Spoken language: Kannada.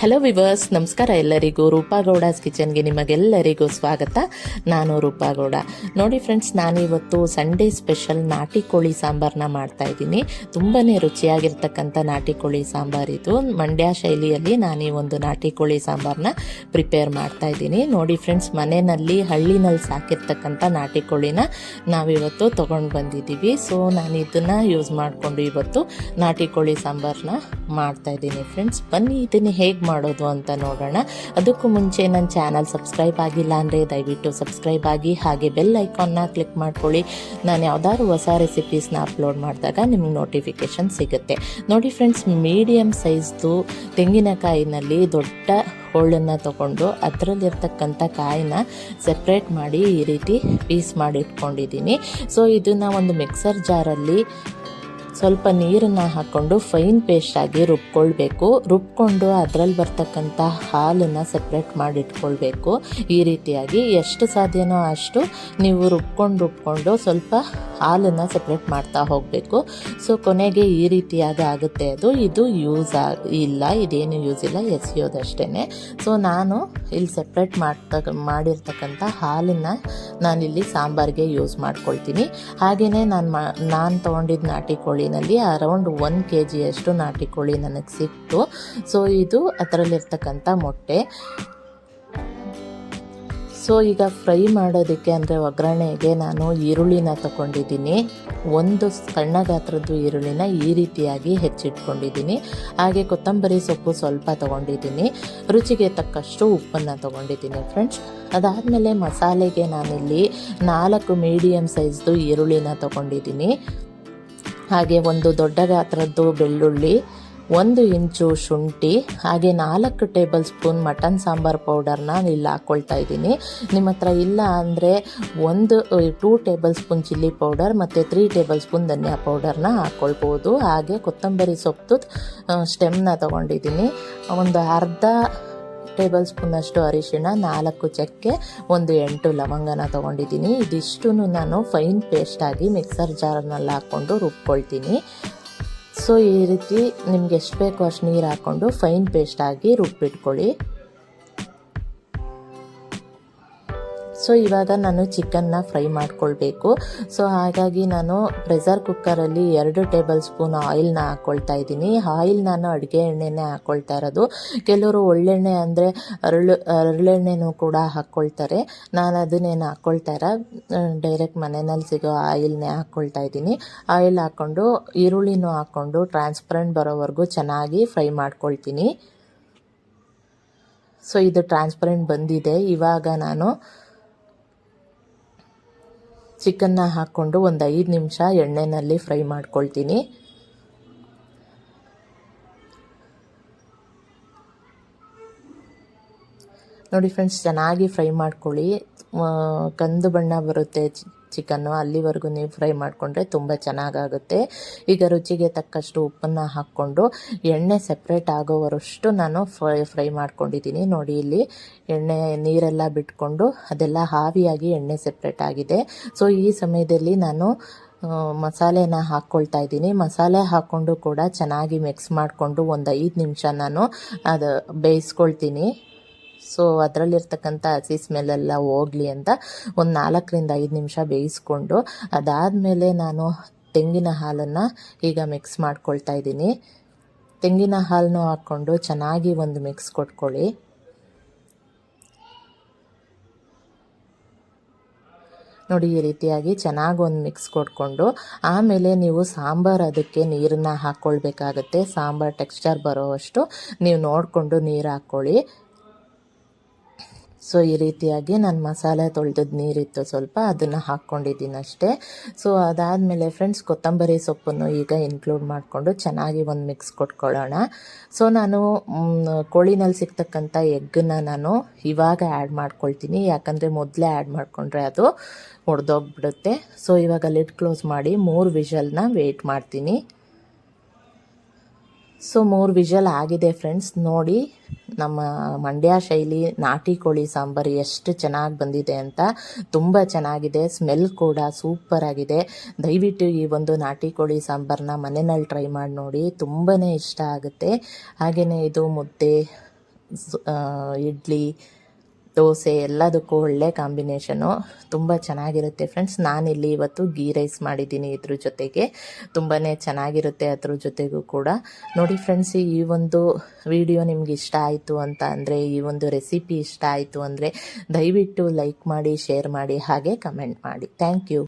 ಹಲೋ ವಿವರ್ಸ್ ನಮಸ್ಕಾರ ಎಲ್ಲರಿಗೂ. ರೂಪಾಗೌಡಾಸ್ ಕಿಚನ್ಗೆ ನಿಮಗೆಲ್ಲರಿಗೂ ಸ್ವಾಗತ. ನಾನು ರೂಪಾಗೌಡ ನೋಡಿ ಫ್ರೆಂಡ್ಸ್ ನಾನಿವತ್ತು ಸಂಡೇ ಸ್ಪೆಷಲ್ ನಾಟಿ ಕೋಳಿ ಸಾಂಬಾರನ್ನ ಮಾಡ್ತಾ ಇದ್ದೀನಿ. ತುಂಬಾ ರುಚಿಯಾಗಿರ್ತಕ್ಕಂಥ ನಾಟಿ ಕೋಳಿ ಸಾಂಬಾರಿದು ಮಂಡ್ಯ ಶೈಲಿಯಲ್ಲಿ ನಾನು ಒಂದು ನಾಟಿ ಕೋಳಿ ಸಾಂಬಾರನ್ನ ಪ್ರಿಪೇರ್ ಮಾಡ್ತಾ ಇದ್ದೀನಿ. ನೋಡಿ ಫ್ರೆಂಡ್ಸ್ ಮನೆಯಲ್ಲಿ ಹಳ್ಳಿನಲ್ಲಿ ಸಾಕಿರ್ತಕ್ಕಂಥ ನಾಟಿ ಕೋಳಿನ ನಾವಿವತ್ತು ತೊಗೊಂಡು ಬಂದಿದ್ದೀವಿ. ಸೊ ನಾನು ಇದನ್ನು ಯೂಸ್ ಮಾಡಿಕೊಂಡು ಇವತ್ತು ನಾಟಿ ಕೋಳಿ ಸಾಂಬಾರನ್ನ ಮಾಡ್ತಾ ಇದ್ದೀನಿ ಫ್ರೆಂಡ್ಸ್ ಬನ್ನಿ, ಇದನ್ನು ಹೇಗೆ ಮಾಡೋದು ಅಂತ ನೋಡೋಣ. ಅದಕ್ಕೂ ಮುಂಚೆ ನನ್ನ ಚಾನಲ್ ಸಬ್ಸ್ಕ್ರೈಬ್ ಆಗಿಲ್ಲ ಅಂದರೆ ದಯವಿಟ್ಟು ಸಬ್ಸ್ಕ್ರೈಬ್ ಆಗಿ, ಹಾಗೆ ಬೆಲ್ ಐಕಾನ್ನ ಕ್ಲಿಕ್ ಮಾಡ್ಕೊಳ್ಳಿ. ನಾನು ಯಾವುದಾದ್ರು ಹೊಸ ರೆಸಿಪೀಸ್ನ ಅಪ್ಲೋಡ್ ಮಾಡಿದಾಗ ನಿಮ್ಗೆ ನೋಟಿಫಿಕೇಶನ್ ಸಿಗುತ್ತೆ. ನೋಡಿ ಫ್ರೆಂಡ್ಸ್ ಮೀಡಿಯಮ್ ಸೈಜ್ದು ತೆಂಗಿನಕಾಯಿನಲ್ಲಿ ದೊಡ್ಡ ಹೋಳನ್ನು ತಗೊಂಡು ಅದರಲ್ಲಿರ್ತಕ್ಕಂಥ ಕಾಯಿನ ಸೆಪ್ರೇಟ್ ಮಾಡಿ ಈ ರೀತಿ ಪೀಸ್ ಮಾಡಿ ಇಟ್ಕೊಂಡಿದ್ದೀನಿ. ಸೊ ಇದನ್ನು ಒಂದು ಮಿಕ್ಸರ್ ಜಾರಲ್ಲಿ ಸ್ವಲ್ಪ ನೀರನ್ನು ಹಾಕ್ಕೊಂಡು ಫೈನ್ ಪೇಸ್ಟ್ ಆಗಿ ರುಬ್ಕೊಳ್ಬೇಕು. ರುಬ್ಕೊಂಡು ಅದರಲ್ಲಿ ಬರ್ತಕ್ಕಂಥ ಹಾಲನ್ನು ಸಪ್ರೇಟ್ ಮಾಡಿ ಇಟ್ಕೊಳ್ಬೇಕು ಈ ರೀತಿಯಾಗಿ ಎಷ್ಟು ಸಾಧ್ಯನೋ ಅಷ್ಟು ನೀವು ರುಬ್ಕೊಂಡು ರುಬ್ಕೊಂಡು ಸ್ವಲ್ಪ ಹಾಲನ್ನು ಸಪ್ರೇಟ್ ಮಾಡ್ತಾ ಹೋಗಬೇಕು. ಸೊ ಕೊನೆಗೆ ಈ ರೀತಿಯಾಗಿ ಆಗುತ್ತೆ ಅದು. ಇದು ಯೂಸ್ ಇಲ್ಲ. ಇದೇನು ಯೂಸ್ ಇಲ್ಲ. ಎಸೆಯೋದಷ್ಟೇ ಸೊ ನಾನು ಇಲ್ಲಿ ಸಪ್ರೇಟ್ ಮಾಡ್ತ ಮಾಡಿರ್ತಕ್ಕಂಥ ಹಾಲನ್ನು ನಾನಿಲ್ಲಿ ಸಾಂಬಾರಿಗೆ ಯೂಸ್ ಮಾಡ್ಕೊಳ್ತೀನಿ. ಹಾಗೆಯೇ ನಾನು ಮಾ, ನಾನು ತೊಗೊಂಡಿದ್ದ ನಾಟಿ ಕೋಳಿನಲ್ಲಿ ಅರೌಂಡ್ ಒನ್ ಕೆ ಜಿಯಷ್ಟು ನಾಟಿ ಕೋಳಿ ನನಗೆ ಸಿಕ್ತು. ಸೊ ಇದು ಅದರಲ್ಲಿರ್ತಕ್ಕಂಥ ಮೊಟ್ಟೆ. ಸೊ ಈಗ ಫ್ರೈ ಮಾಡೋದಕ್ಕೆ ಅಂದರೆ ಒಗ್ಗರಣೆಗೆ ನಾನು ಈರುಳ್ಳಿನ ತಗೊಂಡಿದ್ದೀನಿ. ಒಂದು ಸಣ್ಣ ಗಾತ್ರದ್ದು ಈರುಳ್ಳಿನ ಈ ರೀತಿಯಾಗಿ ಹೆಚ್ಚಿಟ್ಕೊಂಡಿದ್ದೀನಿ. ಹಾಗೆ ಕೊತ್ತಂಬರಿ ಸೊಪ್ಪು ಸ್ವಲ್ಪ ತೊಗೊಂಡಿದ್ದೀನಿ. ರುಚಿಗೆ ತಕ್ಕಷ್ಟು ಉಪ್ಪನ್ನು ತೊಗೊಂಡಿದ್ದೀನಿ ಫ್ರೆಂಡ್ಸ್ ಅದಾದಮೇಲೆ ಮಸಾಲೆಗೆ ನಾನಿಲ್ಲಿ ನಾಲ್ಕು ಮೀಡಿಯಮ್ ಸೈಜ್ದು ಈರುಳ್ಳಿನ ತೊಗೊಂಡಿದ್ದೀನಿ. ಹಾಗೆ ಒಂದು ದೊಡ್ಡ ಗಾತ್ರದ್ದು ಬೆಳ್ಳುಳ್ಳಿ, ಒಂದು ಇಂಚು ಶುಂಠಿ, ಹಾಗೆ ನಾಲ್ಕು ಟೇಬಲ್ ಸ್ಪೂನ್ ಮಟನ್ ಸಾಂಬಾರ್ ಪೌಡರ್ನ ಇಲ್ಲಿ ಹಾಕ್ಕೊಳ್ತಾ ಇದ್ದೀನಿ. ನಿಮ್ಮ ಹತ್ರ ಇಲ್ಲ ಅಂದರೆ ಒಂದು two tablespoon chilli powder ಮತ್ತು ತ್ರೀ ಟೇಬಲ್ ಸ್ಪೂನ್ ಧನಿಯಾ ಪೌಡರ್ನ ಹಾಕ್ಕೊಳ್ಬೋದು ಹಾಗೆ ಕೊತ್ತಂಬರಿ ಸೊಪ್ಪು ಸ್ಟೆಮ್ನ ತೊಗೊಂಡಿದ್ದೀನಿ. ಒಂದು ಅರ್ಧ ಟೇಬಲ್ ಸ್ಪೂನಷ್ಟು ಅರಿಶಿಣ, ನಾಲ್ಕು ಚಕ್ಕೆ, ಒಂದು ಎಂಟು ಲವಂಗನ ತೊಗೊಂಡಿದ್ದೀನಿ. ಇದಿಷ್ಟು ನಾನು ಫೈನ್ ಪೇಸ್ಟಾಗಿ ಮಿಕ್ಸರ್ ಜಾರ್ನಲ್ಲಿ ಹಾಕ್ಕೊಂಡು ರುಬ್ಕೊಳ್ತೀನಿ. ಸೊ ಈ ರೀತಿ ನಿಮ್ಗೆ ಎಷ್ಟು ಬೇಕೋ ಅಷ್ಟು ನೀರು ಹಾಕ್ಕೊಂಡು ಫೈನ್ ಪೇಸ್ಟಾಗಿ ರುಬ್ಬಿಟ್ಕೊಳ್ಳಿ. ಸೊ ಇವಾಗ ನಾನು ಚಿಕನ್ನ ಫ್ರೈ ಮಾಡ್ಕೊಳ್ಬೇಕು. ಸೊ ಹಾಗಾಗಿ ನಾನು ಪ್ರೆಷರ್ ಕುಕ್ಕರಲ್ಲಿ ಎರಡು ಟೇಬಲ್ ಸ್ಪೂನ್ ಆಯಿಲ್ನ ಹಾಕ್ಕೊಳ್ತಾ ಇದ್ದೀನಿ. ಆಯಿಲ್ ನಾನು ಅಡುಗೆ ಎಣ್ಣೆನೇ ಹಾಕ್ಕೊಳ್ತಾ ಇರೋದು. ಕೆಲವರು ಒಳ್ಳೆಣ್ಣೆ ಅಂದರೆ ಅರಳು, ಅರಳೆಣ್ಣೆನೂ ಕೂಡ ಹಾಕ್ಕೊಳ್ತಾರೆ ನಾನು ಅದನ್ನೇನು ಹಾಕ್ಕೊಳ್ತಾ ಇರ ಡೈರೆಕ್ಟ್ ಮನೆಯಲ್ಲಿ ಸಿಗೋ ಆಯಿಲ್ನೇ ಹಾಕ್ಕೊಳ್ತಾ ಇದ್ದೀನಿ. ಆಯಿಲ್ ಹಾಕ್ಕೊಂಡು ಈರುಳ್ಳಿನೂ ಹಾಕ್ಕೊಂಡು ಟ್ರಾನ್ಸ್ಪರೆಂಟ್ ಬರೋವರೆಗೂ ಚೆನ್ನಾಗಿ ಫ್ರೈ ಮಾಡ್ಕೊಳ್ತೀನಿ. ಸೊ ಇದು ಟ್ರಾನ್ಸ್ಪರೆಂಟ್ ಬಂದಿದೆ. ಇವಾಗ ನಾನು ಚಿಕನ್ನ ಹಾಕ್ಕೊಂಡು ಒಂದು ಐದು ನಿಮಿಷ ಎಣ್ಣೆಯಲ್ಲಿ ಫ್ರೈ ಮಾಡ್ಕೊಳ್ತೀನಿ. ನೋಡಿ ಫ್ರೆಂಡ್ಸ್, ಚೆನ್ನಾಗಿ ಫ್ರೈ ಮಾಡ್ಕೊಳ್ಳಿ. ಕಂದು ಬಣ್ಣ ಬರುತ್ತೆ. ಚಿಕನ್ನು ಅಲ್ಲಿವರೆಗೂ ನೀವು ಫ್ರೈ ಮಾಡಿಕೊಂಡ್ರೆ ತುಂಬ ಚೆನ್ನಾಗಾಗುತ್ತೆ. ಈಗ ರುಚಿಗೆ ತಕ್ಕಷ್ಟು ಉಪ್ಪನ್ನು ಹಾಕ್ಕೊಂಡು ಎಣ್ಣೆ ಸಪ್ರೇಟ್ ಆಗೋವರಷ್ಟು ನಾನು ಫ್ರೈ ಫ್ರೈ ಮಾಡ್ಕೊಂಡಿದ್ದೀನಿ. ನೋಡಿ ಇಲ್ಲಿ ಎಣ್ಣೆ ನೀರೆಲ್ಲ ಬಿಟ್ಕೊಂಡು ಅದೆಲ್ಲ ಹಾವಿಯಾಗಿ ಎಣ್ಣೆ ಸಪ್ರೇಟ್ ಆಗಿದೆ. ಸೊ ಈ ಸಮಯದಲ್ಲಿ ನಾನು ಮಸಾಲೆನ ಹಾಕ್ಕೊಳ್ತಾ ಇದ್ದೀನಿ. ಮಸಾಲೆ ಹಾಕ್ಕೊಂಡು ಕೂಡ ಚೆನ್ನಾಗಿ ಮಿಕ್ಸ್ ಮಾಡಿಕೊಂಡು ಒಂದು ಐದು ನಿಮಿಷ ನಾನು ಅದು ಬೇಯಿಸ್ಕೊಳ್ತೀನಿ. ಸೊ ಅದರಲ್ಲಿರ್ತಕ್ಕಂಥ ಹಸಿ ಸ್ಮೆಲ್ಲೆಲ್ಲ ಹೋಗ್ಲಿ ಅಂತ ಒಂದು ನಾಲ್ಕರಿಂದ ಐದು ನಿಮಿಷ ಬೇಯಿಸ್ಕೊಂಡು, ಅದಾದಮೇಲೆ ನಾನು ತೆಂಗಿನ ಹಾಲನ್ನು ಈಗ ಮಿಕ್ಸ್ ಮಾಡ್ಕೊಳ್ತಾ ಇದ್ದೀನಿ. ತೆಂಗಿನ ಹಾಲನ್ನು ಹಾಕ್ಕೊಂಡು ಚೆನ್ನಾಗಿ ಒಂದು ಮಿಕ್ಸ್ ಕೊಟ್ಕೊಳ್ಳಿ. ನೋಡಿ, ಈ ರೀತಿಯಾಗಿ ಚೆನ್ನಾಗಿ ಒಂದು ಮಿಕ್ಸ್ ಕೊಟ್ಕೊಂಡು, ಆಮೇಲೆ ನೀವು ಸಾಂಬಾರು ಅದಕ್ಕೆ ನೀರನ್ನ ಹಾಕ್ಕೊಳ್ಬೇಕಾಗತ್ತೆ ಸಾಂಬಾರು ಟೆಕ್ಸ್ಚರ್ ಬರೋವಷ್ಟು ನೀವು ನೋಡಿಕೊಂಡು ನೀರು ಹಾಕ್ಕೊಳ್ಳಿ. ಸೊ, ಈ ರೀತಿಯಾಗಿ ನಾನು ಮಸಾಲೆ ತೊಳೆದದ್ದು ನೀರಿತ್ತು ಸ್ವಲ್ಪ, ಅದನ್ನು ಹಾಕ್ಕೊಂಡಿದ್ದೀನಿ ಅಷ್ಟೇ. ಸೊ, ಅದಾದಮೇಲೆ ಫ್ರೆಂಡ್ಸ್ ಕೊತ್ತಂಬರಿ ಸೊಪ್ಪನ್ನು ಈಗ ಇನ್ಕ್ಲೂಡ್ ಮಾಡಿಕೊಂಡು ಚೆನ್ನಾಗಿ ಒಂದು ಮಿಕ್ಸ್ ಕೊಟ್ಕೊಳ್ಳೋಣ. ಸೊ, ನಾನು ಕೋಳಿನಲ್ಲಿ ಸಿಗ್ತಕ್ಕಂಥ ಎಗ್ಗನ್ನ ನಾನು ಇವಾಗ ಆ್ಯಡ್ ಮಾಡ್ಕೊಳ್ತೀನಿ. ಯಾಕಂದರೆ ಮೊದಲೇ ಆ್ಯಡ್ ಮಾಡಿಕೊಂಡ್ರೆ ಅದು ಒಡೆದೋಗ್ಬಿಡುತ್ತೆ ಸೊ, ಇವಾಗ ಲಿಡ್ ಕ್ಲೋಸ್ ಮಾಡಿ ಮೂರು ವಿಷಲ್ನ ವೆಯ್ಟ್ ಮಾಡ್ತೀನಿ. ಸೊ ಮೂರು ವಿಷಲ್ ಆಗಿದೆ ಫ್ರೆಂಡ್ಸ್ ನೋಡಿ, ನಮ್ಮ ಮಂಡ್ಯ ಶೈಲಿ, ನಾಟಿ ಕೋಳಿ ಸಾಂಬಾರು ಎಷ್ಟು ಚೆನ್ನಾಗಿ ಬಂದಿದೆ ಅಂತ ತುಂಬ ಚೆನ್ನಾಗಿದೆ. ಸ್ಮೆಲ್ ಕೂಡ ಸೂಪರ್ ಆಗಿದೆ. ದಯವಿಟ್ಟು ಈ ಒಂದು ನಾಟಿ ಕೋಳಿ ಸಾಂಬಾರನ್ನ ಮನೆಯಲ್ಲಿ ಟ್ರೈ ಮಾಡಿ ನೋಡಿ. ತುಂಬಾ ಇಷ್ಟ ಆಗುತ್ತೆ. ಹಾಗೆಯೇ ಇದು ಮುದ್ದೆ ಇಡ್ಲಿ ದೋಸೆ ಎಲ್ಲದಕ್ಕೂ ಒಳ್ಳೆ ಕಾಂಬಿನೇಷನು. ತುಂಬ ಚೆನ್ನಾಗಿರುತ್ತೆ ಫ್ರೆಂಡ್ಸ್ ನಾನಿಲ್ಲಿ ಇವತ್ತು ಗೀ ರೈಸ್ ಮಾಡಿದ್ದೀನಿ ಇದ್ರ ಜೊತೆಗೆ. ತುಂಬಾ ಚೆನ್ನಾಗಿರುತ್ತೆ ಅದ್ರ ಜೊತೆಗೂ ಕೂಡ. ನೋಡಿ ಫ್ರೆಂಡ್ಸ್ ಈ ಒಂದು ವಿಡಿಯೋ ನಿಮ್ಗೆ ಇಷ್ಟ ಆಯಿತು ಅಂತ ಅಂದರೆ, ಈ ಒಂದು ರೆಸಿಪಿ ಇಷ್ಟ ಆಯಿತು ಅಂದರೆ ದಯವಿಟ್ಟು ಲೈಕ್ ಮಾಡಿ ಶೇರ್ ಮಾಡಿ, ಹಾಗೆ ಕಮೆಂಟ್ ಮಾಡಿ. Thank you